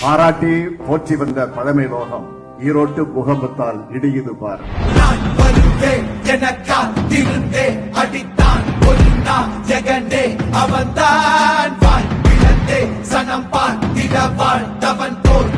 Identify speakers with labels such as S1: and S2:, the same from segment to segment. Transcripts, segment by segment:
S1: பாராட்டி போற்றி வந்த பழமை லோகம் ஈரோட்டு முகமத்தால் இடியுது பார்.
S2: அடித்தான் ஜெகண்டே அவன்தான் போல்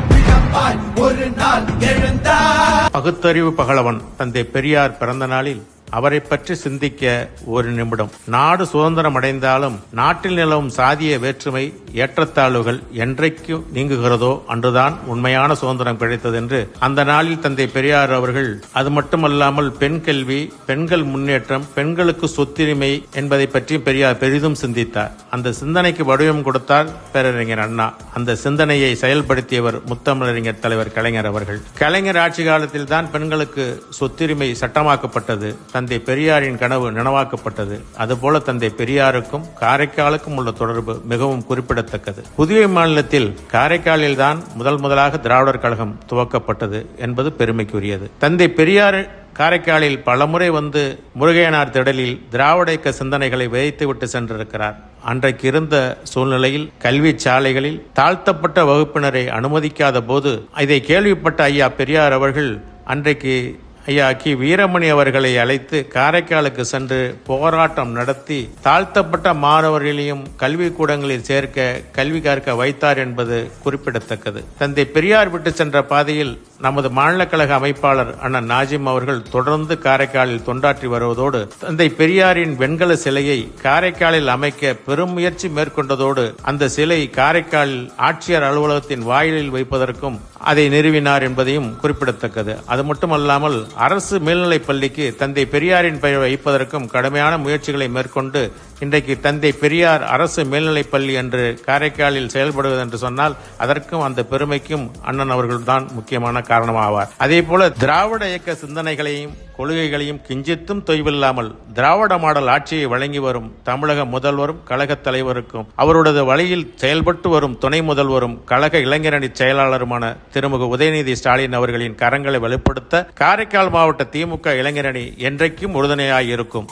S2: ஒரு நாள் எழுந்தான்
S3: பகுத்தறிவு பகலவன் தந்தை பெரியார் பிறந்த நாளில் அவரை பற்றி சிந்திக்க ஒரு நிமிடம். நாடு சுதந்திரம் அடைந்தாலும் நாட்டில் நிலவும் சாதிய வேற்றுமை ஏற்றத்தாழ்வுகள் என்றைக்கு நீங்குகிறதோ அன்றுதான் உண்மையான சுதந்திரம் கிடைத்தது என்று அந்த நாளில் தந்தை பெரியார் அவர்கள் அது மட்டுமல்லாமல் பெண் கல்வி பெண்கள் முன்னேற்றம் பெண்களுக்கு சொத்துரிமை என்பதை பற்றி பெரியார் பெரிதும் சிந்தித்தார். அந்த சிந்தனைக்கு வடிவம் கொடுத்தார் பேரறிஞர் அண்ணா. அந்த சிந்தனையை செயல்படுத்தியவர் முத்தமிழறிஞர் தலைவர் கலைஞர் அவர்கள். கலைஞர் ஆட்சி காலத்தில் தான் பெண்களுக்கு சொத்துரிமை சட்டமாக்கப்பட்டது. தந்தை பெரியாரின் கனவு நினைவாக்கப்பட்டது. அதுபோல தந்தை பெரியாருக்கும் காரைக்காலுக்கும் உள்ள தொடர்பு மிகவும் குறிப்பிட குறிப்பிடத்தக்கது புதுவை மாநிலத்தில் காரைக்காலில் தான் முதல் முதலாக திராவிடர் கழகம் துவக்கப்பட்டது என்பது பெருமைக்குரியது. தந்தை பெரியார் காரைக்காலில் பலமுறை வந்து முருகையனார் திடலில் திராவிட இயக்க சிந்தனைகளை விதைத்துவிட்டு சென்றிருக்கிறார். அன்றைக்கு இருந்த சூழ்நிலையில் கல்வி சாலைகளில் தாழ்த்தப்பட்ட வகுப்பினரை அனுமதிக்காத போது இதை கேள்விப்பட்ட ஐயா பெரியார் அவர்கள் அன்றைக்கு ஐயா கி வீரமணி அவர்களை அழைத்து காரைக்காலுக்கு சென்று போராட்டம் நடத்தி தாழ்த்தப்பட்ட மாணவர்களையும் கல்வி கூடங்களில் சேர்க்க கல்வி கற்க வைத்தார் என்பது குறிப்பிடத்தக்கது. தந்தை பெரியார் விட்டு சென்ற பாதையில் நமது மாநில கழக அமைப்பாளர் அண்ணன் நாஜிம் அவர்கள் தொடர்ந்து காரைக்காலில் தொண்டாற்றி வருவதோடு தந்தை பெரியாரின் வெண்கல சிலையை காரைக்காலில் அமைக்க பெரும் முயற்சி மேற்கொண்டதோடு அந்த சிலை காரைக்காலில் ஆட்சியர் அலுவலகத்தின் வாயிலில் வைப்பதற்கும் அதை நிறுவினார் என்பதையும் குறிப்பிடத்தக்கது. அது மட்டுமல்லாமல் அரசு மேல்நிலைப் பள்ளிக்கு தந்தை பெரியாரின் பெயர் வைப்பதற்கும் கடுமையான முயற்சிகளை மேற்கொண்டு இன்றைக்கு தந்தை பெரியார் அரசு மேல்நிலைப் பள்ளி என்று காரைக்காலில் செயல்படுவது என்று சொன்னால் அதற்கும் அந்த பெருமைக்கும் அண்ணன் அவர்கள்தான் முக்கியமான காரணமாவார். அதே போல திராவிட இயக்க சிந்தனைகளையும் கொள்கைகளையும் கிஞ்சித்தும் தொய்வில்லாமல் திராவிட மாடல் ஆட்சியை வழங்கி வரும் தமிழக முதல்வரும் கழகத் தலைவருக்கும் அவருடைய வழியில் செயல்பட்டு வரும் துணை முதல்வரும் கழக இளைஞரணி செயலாளருமான திருமுக உதயநிதி ஸ்டாலின் அவர்களின் கரங்களை வலுப்படுத்த காரைக்கால் மாவட்ட திமுக இளைஞரணி என்றைக்கும் உறுதுணையாய் இருக்கும்